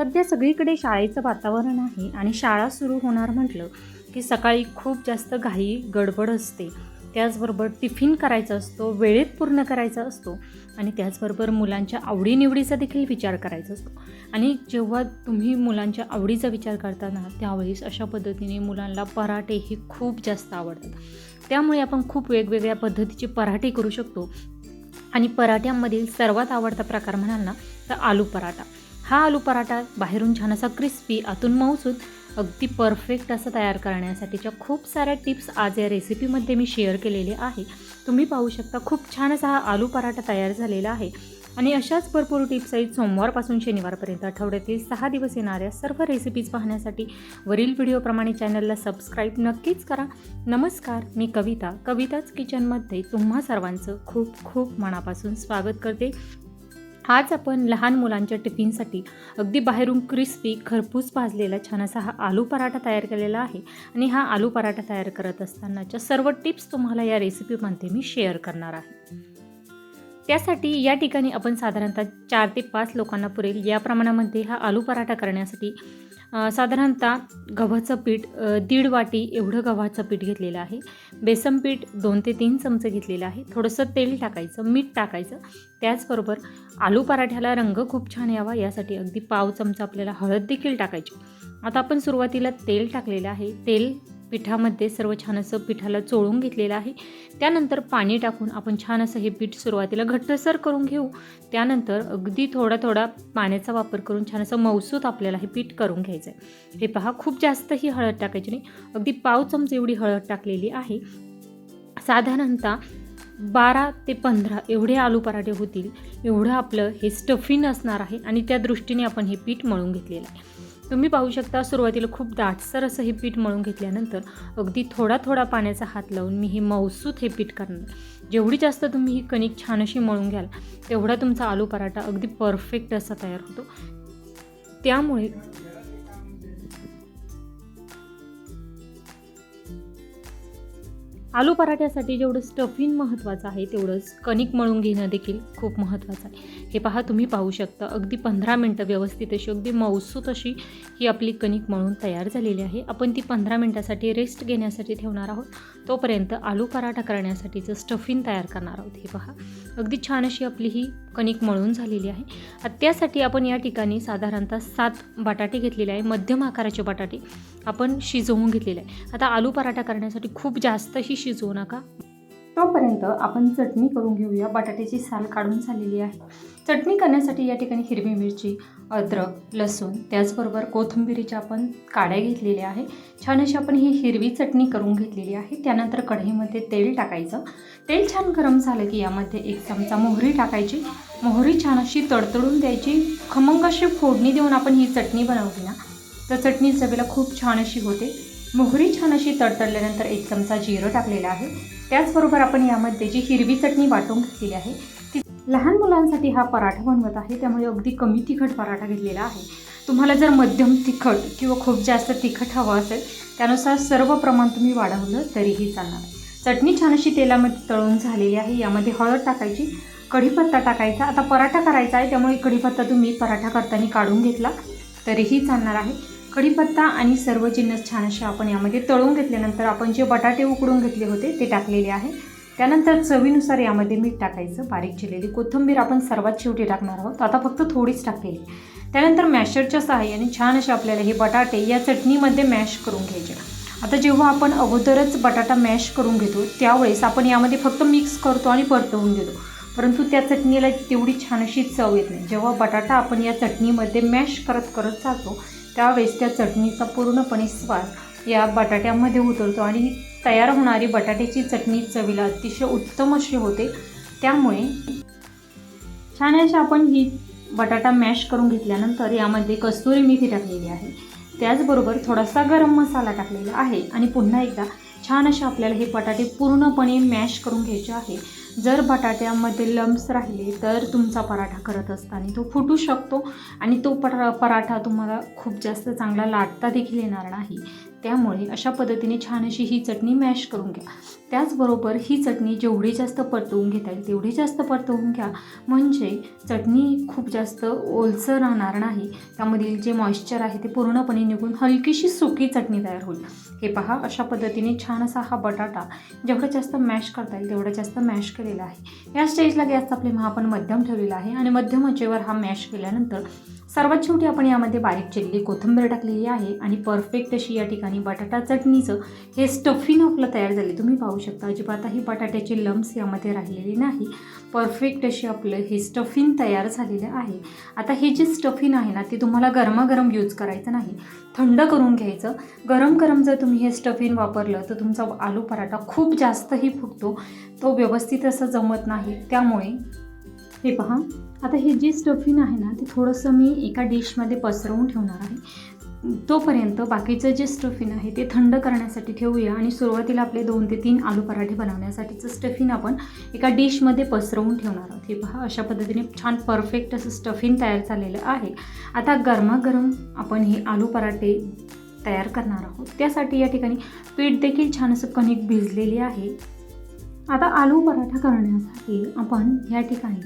सध्या सगळीकडे शाळेचं वातावरण आहे आणि शाळा सुरू होणार म्हटलं की सकाळी खूप जास्त घाई गडबड असते. त्याचबरोबर टिफिन करायचा असतो वेळेत पूर्ण करायचा असतो आणि त्याचबरोबर मुलांच्या आवडीनिवडीचा देखील विचार करायचा असतो. आणि जेव्हा तुम्ही मुलांच्या आवडीचा विचार करताना त्यावेळेस अशा पद्धतीने मुलांना पराठे हे खूप जास्त आवडतात. त्यामुळे आपण खूप वेगवेगळ्या पद्धतीचे पराठे करू शकतो. आणि पराठ्यांमधील सर्वात आवडता प्रकार म्हणाल ना तर आलू पराठा. हा आलू पराठा बाहेरून छान असा क्रिस्पी आतून मऊसूद अगदी परफेक्ट असं तयार करण्यासाठीच्या खूप साऱ्या टिप्स आज या रेसिपीमध्ये मी शेअर केलेले आहे. तुम्ही पाहू शकता खूप छान असा हा आलू पराठा तयार झालेला आहे. आणि अशाच भरपूर टिप्स आहेत सोमवारपासून शनिवारपर्यंत आठवड्यातील सहा दिवस येणाऱ्या सर्व रेसिपीज पाहण्यासाठी वरील व्हिडिओप्रमाणे चॅनलला सबस्क्राईब नक्कीच करा. नमस्कार मी कविता. कविताच किचनमध्ये तुम्हा सर्वांचं खूप खूप मनापासून स्वागत करते. आज आपण लहान मुलांच्या टिफिनसाठी अगदी बाहेरून क्रिस्पी खरपूस भाजलेला छान असा हा आलू पराठा तयार केलेला आहे. आणि हा आलू पराठा तयार करत असतानाच्या सर्व टिप्स तुम्हाला या रेसिपीमध्ये मी शेअर करणार आहे. त्यासाठी या ठिकाणी आपण साधारणतः चार ते पाच लोकांना पुरेल. या प्रमाणामध्ये हा आलू पराठा करण्यासाठी साधारणतः गव्हाचं पीठ दीड वाटी एवढं गव्हाचं पीठ घेतलेलं आहे. बेसन पीठ दोन ते तीन चमचे घेतलेलं आहे. थोडंसं तेल टाकायचं मीठ टाकायचं. त्याचबरोबर आलू पराठ्याला रंग खूप छान यावा यासाठी अगदी पाव चमचा आपल्याला हळद देखील टाकायची. आता आपण सुरुवातीला तेल टाकलेलं आहे. तेल पिठामध्ये सर्व छान असं पिठाला चोळून घेतलेलं आहे. त्यानंतर पाणी टाकून आपण छान असं हे पीठ सुरुवातीला घट्टसर करून घेऊ. त्यानंतर अगदी थोडा थोडा पाण्याचा वापर करून छान असं मौसूत आपल्याला हे पीठ करून घ्यायचं आहे हे पहा खूप जास्त ही हळद टाकायची नाही. अगदी पाव चमचे एवढी हळद टाकलेली आहे. साधारणतः बारा ते पंधरा एवढे आलू पराठे होतील. एवढं आपलं हे स्टफिन असणार आहे आणि त्या दृष्टीने आपण हे पीठ मळून घेतलेलं आहे. तुम्ही पाहू शकता सुरुवातीला खूप दाटसर असं हे पीठ मळून घेतल्यानंतर अगदी थोडा थोडा पाण्याचा हात लावून मी हे मौसूत हे पीठ करणार. जेवढी जास्त तुम्ही ही कणिक छान अशी मळून घ्याल तेवढा तुमचा आलू पराठा अगदी परफेक्ट असा तयार होतो. त्यामुळे आलू पराठ्यासाठी जेवढं स्टफिंग महत्त्वाचं आहे तेवढंच कणिक मळून घेणं देखील खूप महत्त्वाचं आहे. हे पहा तुम्ही पाहू शकता अगदी पंधरा मिनटं व्यवस्थित अशी अगदी मौसूत अशी ही आपली कणिक मळून तयार झालेली आहे. आपण ती पंधरा मिनटासाठी रेस्ट घेण्यासाठी ठेवणार आहोत. तोपर्यंत आलू पराठा करण्यासाठीचं स्टफिंग तयार करणार आहोत. हे पहा अगदी छान अशी आपली ही कणिक मळून झालेली आहे. त्यासाठी आपण या ठिकाणी साधारणतः सात बटाटे घेतलेले आहे. मध्यम आकाराचे बटाटे आपण शिजवून घेतलेले आहे. आता आलू पराठा करण्यासाठी खूप जास्तही शिजवू नका. तोपर्यंत आपण चटणी करून घेऊया. बटाट्याची साल काढून झालेली आहे. चटणी करण्यासाठी या ठिकाणी हिरवी मिरची अद्रक लसूण त्याचबरोबर कोथिंबिरीच्या आपण काड्या घेतलेल्या आहे. छान अशी आपण ही हिरवी चटणी करून घेतलेली आहे. त्यानंतर कढईमध्ये तेल टाकायचं. तेल छान गरम झालं की यामध्ये एक चमचा मोहरी टाकायची. मोहरी छान अशी तडतडून द्यायची. खमंग अशी फोडणी देऊन आपण ही चटणी बनवली ना तर चटणी चवीला खूप छान अशी होते. मोहरी छान अशी तडतडल्यानंतर एक चमचा जिरं टाकलेला आहे. त्याचबरोबर आपण यामध्ये जी हिरवी चटणी वाटून घेतलेली आहे ती लहान मुलांसाठी हा पराठा बनवत आहे. त्यामुळे अगदी कमी तिखट पराठा घेतलेला आहे. तुम्हाला जर मध्यम तिखट किंवा खूप जास्त तिखट हवं असेल त्यानुसार सर्व प्रमाण तुम्ही वाढवलं तरीही चालणार. चटणी छान अशी तेलामध्ये तळून झालेली आहे. यामध्ये हळद टाकायची कढीपत्ता टाकायचा. आता पराठा करायचा आहे त्यामुळे कढीपत्ता तुम्ही पराठा करताना काढून घेतला तरीही चालणार आहे. कढीपत्ता आणि सर्व जिन्नस छान असे आपण यामध्ये तळून घेतल्यानंतर आपण जे बटाटे उकडून घेतले होते ते टाकलेले आहे. त्यानंतर चवीनुसार यामध्ये मीठ टाकायचं बारीक चिरलेली कोथिंबीर आपण सर्वात शेवटी टाकणार आहोत. आता फक्त थोडीच टाकलेली. त्यानंतर मॅशरच्या सहाय्याने छान असे आपल्याला हे बटाटे या चटणीमध्ये मॅश करून घ्यायचे. आता जेव्हा आपण अगोदरच बटाटा मॅश करून घेतो त्यावेळेस आपण यामध्ये फक्त मिक्स करतो आणि परतवून घेतो परंतु त्या चटणीला तेवढी छान अशी चव येत नाही. जेव्हा बटाटा आपण या चटणीमध्ये मॅश करत करत जातो त्यावेळेस त्या चटणीचा पूर्णपणे स्वाद या बटाट्यामध्ये उतरतो आणि तयार होणारी बटाट्याची चटणी चवीला अतिशय उत्तम अशी होते. त्यामुळे छान अशी आपण ही बटाटा मॅश करून घेतल्यानंतर यामध्ये कस्तुरी मेथी टाकलेली आहे. त्याचबरोबर थोडासा गरम मसाला टाकलेला आहे आणि पुन्हा एकदा छान असे आपल्याला हे बटाटे पूर्णपणे मॅश करून घ्यायचे आहे. जर बटाट्यामध्ये लम्स राहिले तर तुमचा पराठा करत असताना तो फुटू शकतो आणि तो परा पराठा तुम्हाला खूप जास्त चांगला लाटता देखील येणार नाही. त्यामुळे अशा पद्धतीने छान अशी ही चटणी मॅश करून घ्या. त्याचबरोबर ही चटणी जेवढी जास्त परतवून घेता येईल तेवढी जास्त परतवून घ्या. म्हणजे चटणी खूप जास्त ओलसर राहणार नाही. त्यामधील जे मॉइश्चर आहे ते पूर्णपणे निघून हलकीशी सुकी चटणी तयार होईल. हे पहा अशा पद्धतीने छान असा हा बटाटा जेवढा जास्त मॅश करता येईल तेवढं जास्त मॅश केलेला आहे. या स्टेजला गॅसचा फ्लेम हा आपण मध्यम ठेवलेला आहे आणि मध्यम उंचेवर हा मॅश केल्यानंतर सर्वात शेवटी आपण यामध्ये बारीक चिरलेली कोथिंबीर टाकलेली आहे आणि परफेक्ट अशी या ठिकाणी बटाटा चटणीचं हे स्टफिंग आपलं तयार झाले. तुम्ही पाहू शकता अजिबातही बटाट्याचे लम्स यामध्ये राहिलेले नाही. परफेक्ट अशी आपलं हे स्टफिंग तयार झालेलं आहे. आता हे जे स्टफिंग आहे ना ते तुम्हाला गरमागरम यूज करायचं नाही. थंड करून घ्यायचं. गरम गरम जर तुम्ही हे स्टफिंग वापरलं तर तुमचा आलू पराठा खूप जास्तही फुटतो. तो व्यवस्थित असं जमत नाही. त्यामुळे हे पहा. आता हे जे स्टफिंग आहे ना ते थोडंसं मी एका डिशमध्ये पसरवून ठेवणार आहे. तोपर्यंत बाकीचं जे स्टफिंग आहे ते थंड करण्यासाठी ठेवूया आणि सुरुवातीला आपले दोन ते तीन आलू पराठे बनवण्यासाठीचं स्टफिंग आपण एका डिशमध्ये पसरवून ठेवणार आहोत. हे पहा अशा पद्धतीने छान परफेक्ट असं स्टफिंग तयार झालेलं आहे. आता गरमागरम आपण हे आलू पराठे तयार करणार आहोत. त्यासाठी या ठिकाणी पीठ देखील छान असं कणिक भिजलेली आहे. आता आलू पराठा करण्यासाठी आपण या ठिकाणी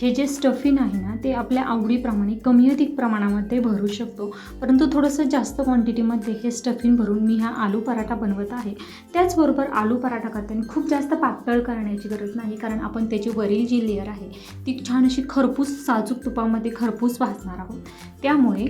हे जे स्टफिंग आहे ना ते आपल्या आवडीप्रमाणे कमी अधिक प्रमाणामध्ये भरू शकतो. परंतु थोडंसं जास्त क्वांटिटीमध्ये हे स्टफिंग भरून मी हा आलू पराठा बनवत आहे. त्याचबरोबर आलू पराठा करताना खूप जास्त पातळ करण्याची गरज नाही कारण आपण त्याची वरील जी लेअर आहे ती छान अशी खरपूस साजूक तुपामध्ये खरपूस भाजणार आहोत. त्यामुळे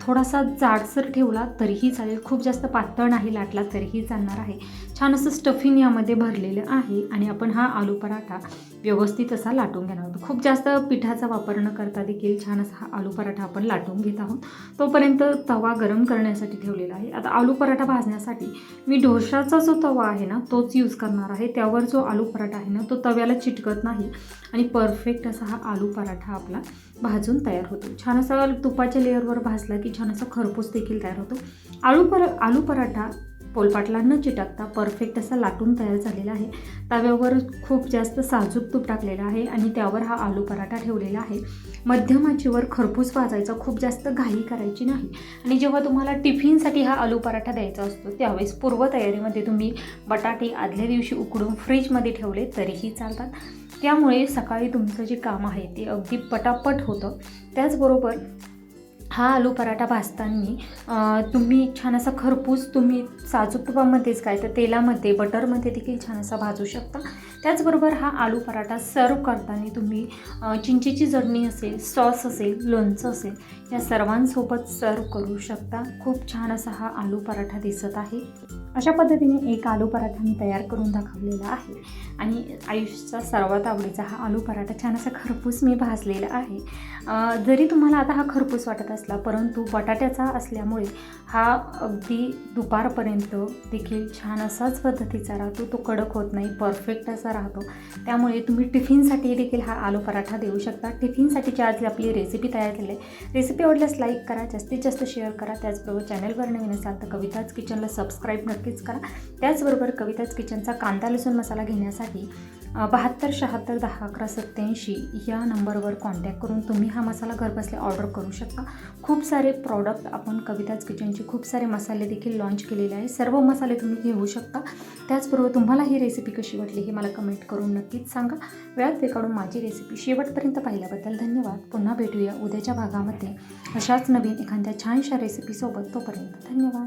थोडासा जाडसर ठेवला तरीही चालेल. खूप जास्त पातळ नाही लाटला तरीही चालणार आहे. छान असं स्टफिंग यामध्ये भरलेलं आहे. आणि आपण हा आलू पराठा व्यवस्थित असा लाटून घेणार आहोत. खूप जास्त पिठाचा वापर न करता देखील छान असा हा आलू पराठा आपण लाटून घेत आहोत. तोपर्यंत तवा गरम करण्यासाठी ठेवलेला आहे. आता आलू पराठा भाजण्यासाठी मी ढोशाचा जो तवा आहे ना तोच यूज करणार आहे. त्यावर जो आलू पराठा आहे ना तो तव्याला चिटकत नाही आणि परफेक्ट असा हा आलू पराठा आपला भाजून तयार होतो. छान असा तुपाच्या लेअरवर भाजला की छान असा खरपूस देखील तयार होतो. आलू पर आलू पराठा पोलपाटला न चिटकता परफेक्ट असा लाटून तयार झालेला आहे. तव्यावर खूप जास्त साजूक तूप टाकलेलं आहे आणि त्यावर हा आलू पराठा ठेवलेला आहे. मध्यम आचेवर खरपूस भाजायचा खूप जास्त घाई करायची नाही. आणि जेव्हा तुम्हाला टिफिनसाठी हा आलू पराठा द्यायचा असतो त्यावेळेस पूर्वतयारीमध्ये तुम्ही बटाटे आदल्या दिवशी उकडून फ्रीजमध्ये ठेवले तरीही चालतात. त्यामुळे सकाळी तुमचं जे काम आहे ते अगदी पटापट होतं. त्याचबरोबर हा आलू पराठा भाजताना तुम्ही छान असा खरपूस तुम्ही साजूक तुपामध्येच काय तर तेलामध्ये बटरमध्ये देखील छान असा भाजू शकता. त्याचबरोबर हा आलू पराठा सर्व करताना तुम्ही चिंचेची चटणी असेल सॉस असेल लोणचं असेल या सर्वांसोबत सर्व करू शकता. खूप छान असा हा आलू पराठा दिसत आहे. अशा पद्धतीने एक आलू पराठा मी तयार करून दाखवलेला आहे. आणि आयुष्याचा सर्वात आवडीचा हा आलू पराठा छान असा खरपूस मी भाजलेला आहे. जरी तुम्हाला आता हा खरपूस वाटत असला परंतु बटाट्याचा असल्यामुळे हा अगदी दुपारपर्यंत देखील छान असाच पद्धतीचा राहतो. तो कडक होत नाही परफेक्ट असा राहतो. त्यामुळे तुम्ही टिफिनसाठी देखील हा आलू पराठा देऊ शकता. टिफिनसाठीची आज आपली रेसिपी तयार केली आहे रेसिपी आवडल्यास लाईक करा जास्तीत जास्त शेअर करा. त्याचबरोबर चॅनलवर नवीन असाल तर कविताच किचनला सबस्क्राईब नक्कीच करा. त्याचबरोबर कविताच किचनचा कांदा लसूण मसाला घेण्यासाठी बहात्तर शहात्तर दहा अकरा सत्त्याऐंशी या नंबरवर कॉन्टॅक्ट करून तुम्ही हा मसाला घरबसल्या ऑर्डर करू शकता. खूप सारे प्रॉडक्ट आपण कविताज किचनचे खूप सारे मसाले देखील लॉन्च केलेले आहे सर्व मसाले तुम्ही घेऊ शकता. त्याचबरोबर तुम्हाला ही रेसिपी कशी वाटली हे मला कमेंट करून नक्कीच सांगा. वेळात वेळ काढून माझी रेसिपी शेवटपर्यंत पाहिल्याबद्दल धन्यवाद. पुन्हा भेटूया उद्याच्या भागामध्ये. अशाच नवीन एखाद्या छानशा रेसिपीसोबत तोपर्यंत धन्यवाद.